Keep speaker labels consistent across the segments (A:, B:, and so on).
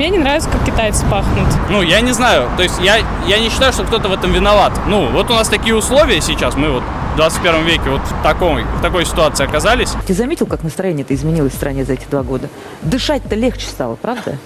A: мне не нравится, как китайцы пахнут.
B: Ну, я не знаю. То есть я, я не считаю, что кто-то в этом виноват. Ну, вот у нас такие условия сейчас. Мы вот в 21 веке вот в, такой, в такой ситуации оказались.
C: Ты заметил, как настроение-то изменилось в стране за эти два года? Дышать-то легче стало, правда?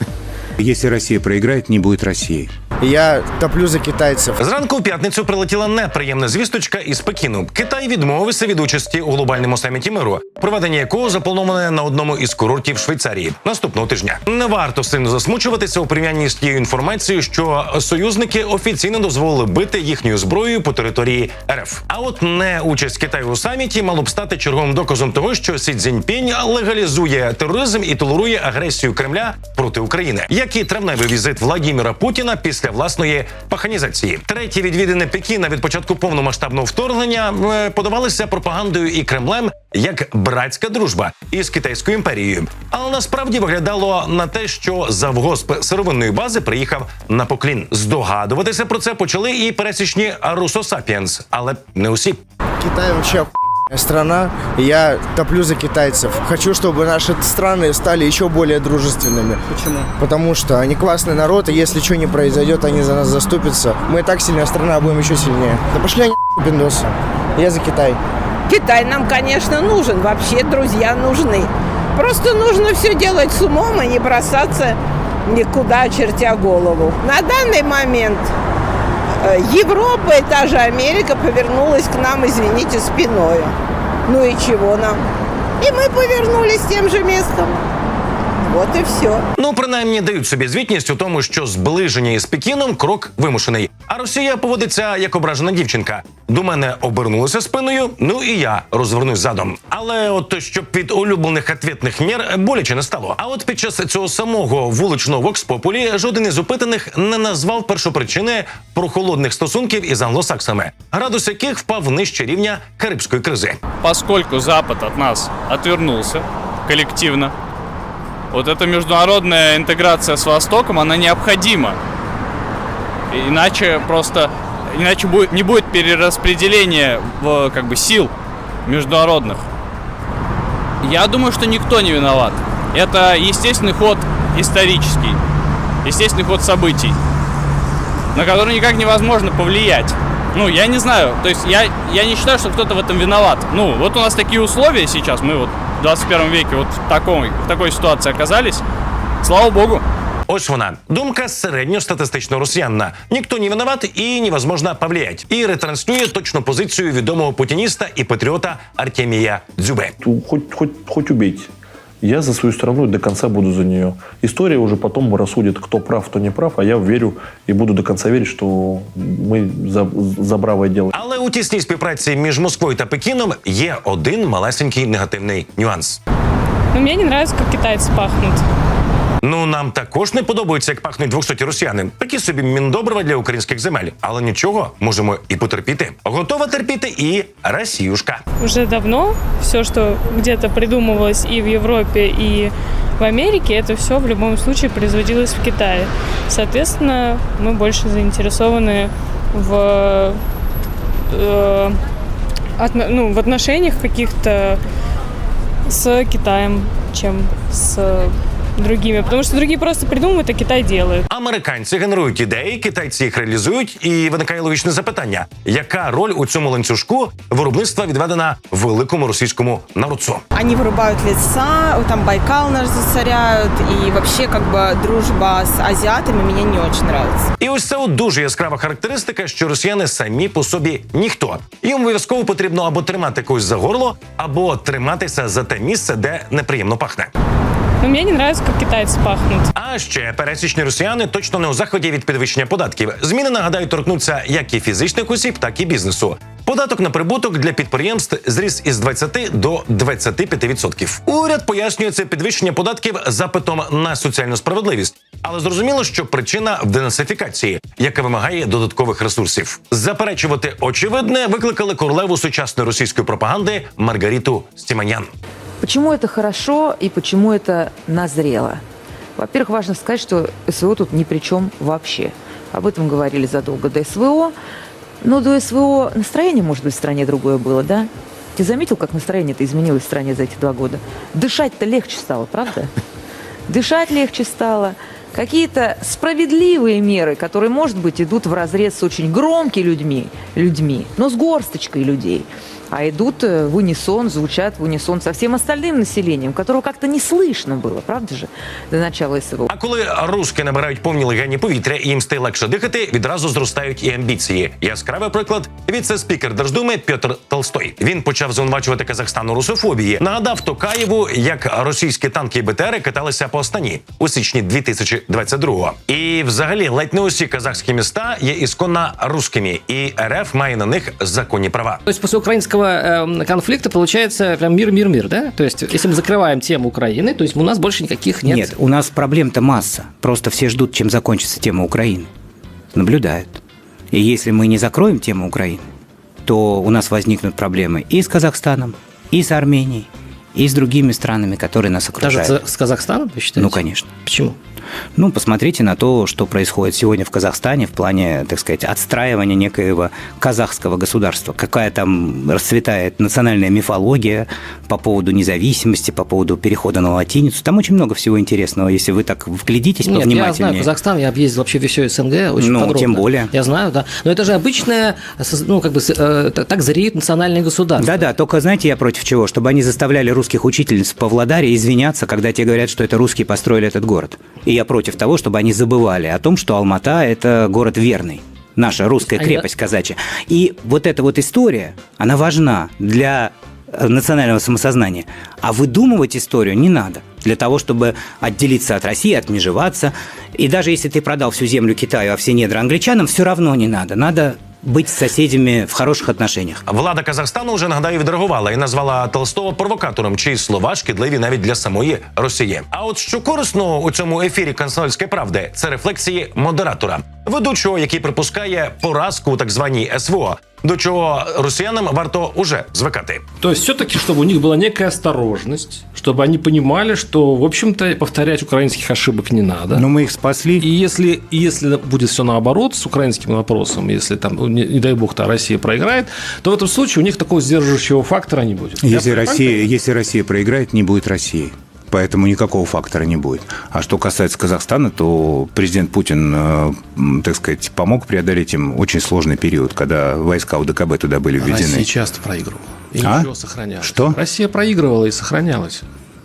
D: Если Россия проиграет, не будет России.
E: Я топлю за китайцев.
F: Зранку у п'ятницю прилетіла неприємна звісточка із Пекіну. Китай відмовився від участі у глобальному саміті миру, проведення якого заплановане на одному із курортів Швейцарії наступного тижня. Не варто сильно засмучуватися у порівнянні з тією інформацією, що союзники офіційно дозволили бити їхньою зброєю по території РФ. А от не участь Китаю у саміті мало б стати черговим доказом того, що Сі Цзіньпінь легалізує тероризм і толерує агресію Кремля проти України, як травневий візит Владіміра Путіна після власної паханізації. Треті відвідини Пекіна від початку повномасштабного вторгнення е, подавалися пропагандою і Кремлем як братська дружба із китайською імперією. Але насправді виглядало на те, що завгосп сировинної бази приїхав на поклін. Здогадуватися про це почали і пересічні русосапіенс, але не усі.
E: Китай охуенная страна. Я топлю за китайцев. Хочу, чтобы наши страны стали еще более дружественными. Почему? Потому что они классный народ, и если что не произойдет, они за нас заступятся. Мы и так сильная страна, а будем еще сильнее. Да пошли они пиндосы. Я за Китай.
G: Китай нам, конечно, нужен, вообще друзья нужны. Просто нужно все делать с умом и не бросаться никуда, чертя голову. На данный момент Европа и та же Америка повернулась к нам, извините, спиной. Ну и чего нам? И мы повернулись тем же местом. Вот и все.
F: Ну, принаймні дають собі звітність у тому, що зближення із Пекіном крок вимушений. А Росія поводиться як ображена дівчинка. До мене обернулася спиною, ну і я розвернусь задом. Але от щоб від улюблених ответних мір боляче не стало. А от під час цього самого вуличного вокспопулі жоден із опитаних не назвав першопричини прохолодних стосунків із англосаксами, градус яких впав нижче рівня карибської кризи.
B: Поскольку Запад от нас отвернулся коллективно, вот эта международная интеграция с Востоком, она необходима. Иначе просто иначе будет, не будет перераспределения в, как бы, сил международных. Я думаю, что никто не виноват. Это естественный ход исторический, естественный ход событий, на который никак невозможно повлиять. Ну, я не знаю, то есть я, я не считаю, что кто-то в этом виноват. Ну, вот у нас такие условия сейчас, мы вот в 21 веке вот в такой, в такой ситуации оказались. Слава богу.
F: Ось вона думка середньостатистичного росіянина. Ніхто не виноват і невозможно повлиять. І ретранслює точну позицію відомого путініста і патріота Артемія Дзюбе.
H: Ну, хоть, хоть, хоть убейте. Я за свою страну до конца буду за нее. История уже потом рассудит, кто прав, кто не прав, а я верю и буду до конца верить, что мы за, за бравое дело.
F: Але у тісній співпраці між Москвою та Пекіном є один малесенький негативний нюанс.
A: Ну, мне не нравится, как китайцы пахнут.
F: Ну нам також не подобається, як пахнуть двохсоті росіяни. Такі собі міндобрива для українських земель. Але нічого, можемо і потерпіти. Готова терпіти і Росіюшка.
A: Уже давно все, что где-то придумывалось и в Европе, и в Америке, это все в любом случае производилось в Китае. Соответственно, мы больше заинтересованы в, э, отно- ну, в отношениях каких-то с Китаем, чем с другими. Потому что другие просто придумывают, а Китай делает.
F: Американці генерують ідеї, китайці їх реалізують, і виникає логічне запитання: яка роль у цьому ланцюжку виробництва відведена великому російському народцу?
I: Они вырубают леса, там Байкал наш засоряют, и вообще как бы дружба с азиатами мне не очень нравится.
F: І ось це от дуже яскрава характеристика, що росіяни самі по собі ніхто. Їм обов'язково потрібно або тримати когось за горло, або триматися за те місце, де неприємно пахне.
A: Но мне не нравится, как китайцы пахнут.
F: А ще пересічні росіяни точно не у заході від підвищення податків. Зміни нагадаю торкнуться як і фізичних осіб, так і бізнесу. Податок на прибуток для підприємств зріс із 20 до 25%. Уряд пояснює це підвищення податків запитом на соціальну справедливість, але зрозуміло, що причина в денацифікації, яка вимагає додаткових ресурсів. Заперечувати очевидне викликали королеву сучасної російської пропаганди Маргариту Стіманян.
C: Почему это хорошо и почему это назрело? Во-первых, важно сказать, что СВО тут ни при чем вообще. Об этом говорили задолго до СВО. Но до СВО настроение, может быть, в стране другое было, да? Ты заметил, как настроение-то изменилось в стране за эти два года? Дышать-то легче стало, правда? Дышать легче стало. какие-то справедливые меры, которые, может быть, идут в разрез с очень громкими людьми, людьми, но с горсточкой людей, а идут э, в унисон, звучат в унисон со всем остальным населением, которого как-то не слышно было, правда же, до начала СВО.
F: А коли руски набирають повні легені повітря і їм стає легше дихати, відразу зростають і амбіції. Яскравий приклад віце-спікер Держдуми Петр Толстой. Він почав звинувачувати Казахстан у русофобії. Нагадав Токаєву, як російські танки і БТРи каталися по Астані у січні 2022-го. І взагалі ледь не усі казахські міста є ісконно русскими, і РФ має на них законні права.
J: То есть после Украинского э, конфликта получается прям мир, мир, мир, да? То есть если мы закрываем тему Украины, то есть у нас больше никаких нет.
K: Нет, у нас проблем-то масса. Просто все ждут, чем закончится тема Украины. Наблюдают. И если мы не закроем тему Украины, то у нас возникнут проблемы и с Казахстаном, и с Арменией, и с другими странами, которые нас
J: Даже
K: окружают.
J: с с Казахстаном, вы считаете?
K: Ну, конечно.
J: Почему?
K: Ну, посмотрите на то, что происходит сегодня в Казахстане в плане, так сказать, отстраивания некоего казахского государства. Какая там расцветает национальная мифология по поводу независимости, по поводу перехода на латиницу. Там очень много всего интересного, если вы так вглядитесь
J: Нет, я знаю
K: повнимательнее.
J: Казахстан, я объездил вообще все СНГ очень
K: Ну,
J: подробно.
K: тем более.
J: Я знаю, да. Но это же обычное, ну, как бы, э, так- так зреют национальные государства.
K: Да-да, только знаете, я против чего? Чтобы они заставляли русских учительниц в Павлодаре извиняться, когда те говорят, что это русские построили этот город. И я против того, чтобы они забывали о том, что Алмата – это город верный. Наша русская
J: А
K: крепость казачья. И вот эта вот история, она важна для э, национального самосознания. А выдумывать историю не надо. Для того, чтобы отделиться от России, отмежеваться. И даже если ты продал всю землю Китаю, а все недра англичанам, все равно не надо. Надо быть с соседями в хороших отношениях.
F: Влада Казахстану вже нагадаю відреагувала і назвала Толстого провокатором, чиї слова шкідливі навіть для самої Росії. А от що корисного у цьому ефірі «Консольської правди це рефлексії модератора, ведучого, який припускає поразку у так званій СВО. До чого росіянам варто уже звикати.
L: То есть все-таки, чтобы у них была некая осторожность, чтобы они понимали, что, в общем-то, повторять украинских ошибок не надо.
K: Но мы их спасли.
L: И если, если будет все наоборот с украинским вопросом, если там, ну, не, не дай бог, то Россия проиграет, то в этом случае у них такого сдерживающего фактора не будет. Я
D: Если
L: правильно
D: Россия,
L: понимаю?
D: если Россия проиграет, не будет России. Поэтому никакого фактора не будет. А что касается Казахстана, то президент Путин, э, так сказать, помог преодолеть им очень сложный период, когда войска УДКБ туда были введены.
L: Россия часто проигрывала. И
D: А?
L: ничего сохранялась.
D: Что?
L: Россия проигрывала и сохранялась.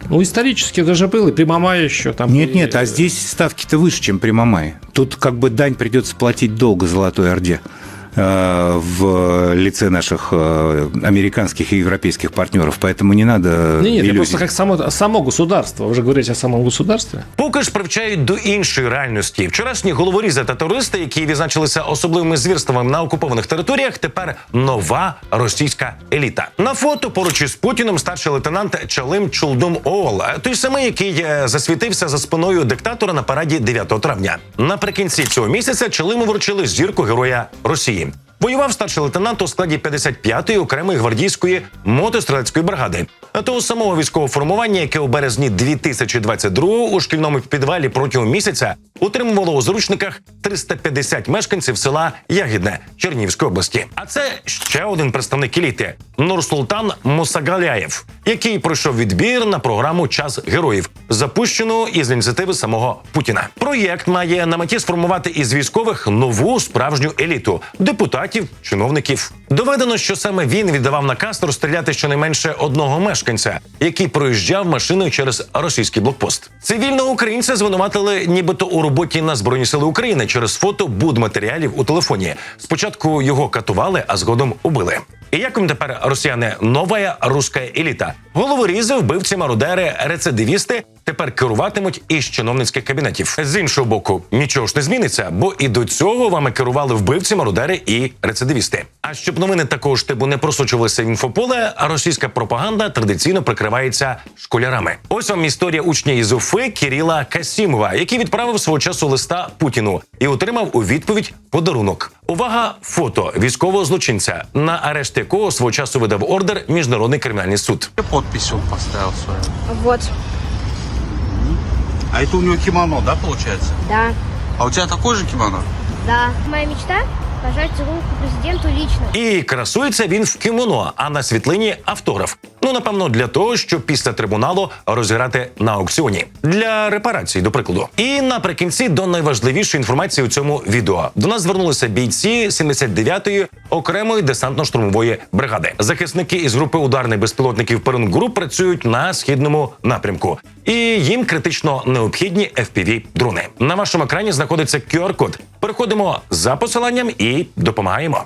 L: Ну, исторически даже был, и при Мамае еще там...
D: Нет,
L: и-
D: нет, а здесь ставки-то выше, чем при Мамае. Тут как бы дань придется платить долго Золотой Орде э, в лице наших э, американских и европейских партнеров. Поэтому не надо
L: Нет, нет, это
D: иллюзий.
L: просто как само, само государство. Вы же говорите о самом государстве.
F: Поки ж привчають до іншої реальності. Вчорашні головорізи та терористи, які відзначилися особливими звірствами на окупованих територіях, тепер нова російська еліта. На фото поруч із Путіним старший лейтенант Чалим Чулдум Оол, той самий, який е, засвітився за спиною диктатора на параді 9 травня. Наприкінці цього місяця Чалиму вручили зірку Героя Росії. Воював старший лейтенант у складі 55-ї окремої гвардійської мотострілецької бригади. А Того самого військового формування, яке у березні 2022-го у шкільному підвалі протягом місяця утримувало у зручниках 350 мешканців села Ягідне Чернігівської області. А це ще один представник еліти Нурсултан Мусагаляєв, який пройшов відбір на програму Час героїв, запущену із ініціативи самого Путіна. Проєкт має на меті сформувати із військових нову справжню еліту депутатів, чиновників. Доведено, що саме він віддавав наказ розстріляти щонайменше одного мешканця, який проїжджав машиною через російський блокпост. Цивільного українця звинуватили, нібито у роботі на збройні сили України через фото будматеріалів у телефоні. Спочатку його катували, а згодом убили. І як їм тепер росіяни нова руська еліта? Головорізи, вбивці, мародери, рецидивісти тепер керуватимуть із чиновницьких кабінетів. З іншого боку, нічого ж не зміниться, бо і до цього вами керували вбивці, мародери і рецидивісти. А щоб новини такого ж типу не просочувалися в інфополе, російська пропаганда традиційно прикривається школярами. Ось вам історія учня із Уфи Кіріла Касімова, який відправив свого часу листа Путіну і отримав у відповідь подарунок. Увага, фото військового злочинця, на арешт якого свого часу видав ордер міжнародний кримінальний суд.
B: Подпись он поставил свою.
I: Вот,
B: А это у него кимоно, да, получается?
I: да,
B: А у тебя такое же кимоно?
I: да. Моя мечта
M: пожать руку президенту лично.
F: І красується він в кімоно, а на світлині автограф. Ну напевно, для того, щоб після трибуналу розіграти на аукціоні для репарацій, до прикладу. І наприкінці до найважливішої інформації у цьому відео до нас звернулися бійці 79-ї окремої десантно-штурмової бригади. Захисники із групи ударних безпілотників Перун Груп працюють на східному напрямку, і їм критично необхідні fpv дрони. На вашому екрані знаходиться QR-код переходимо за посиланням і допомагаємо.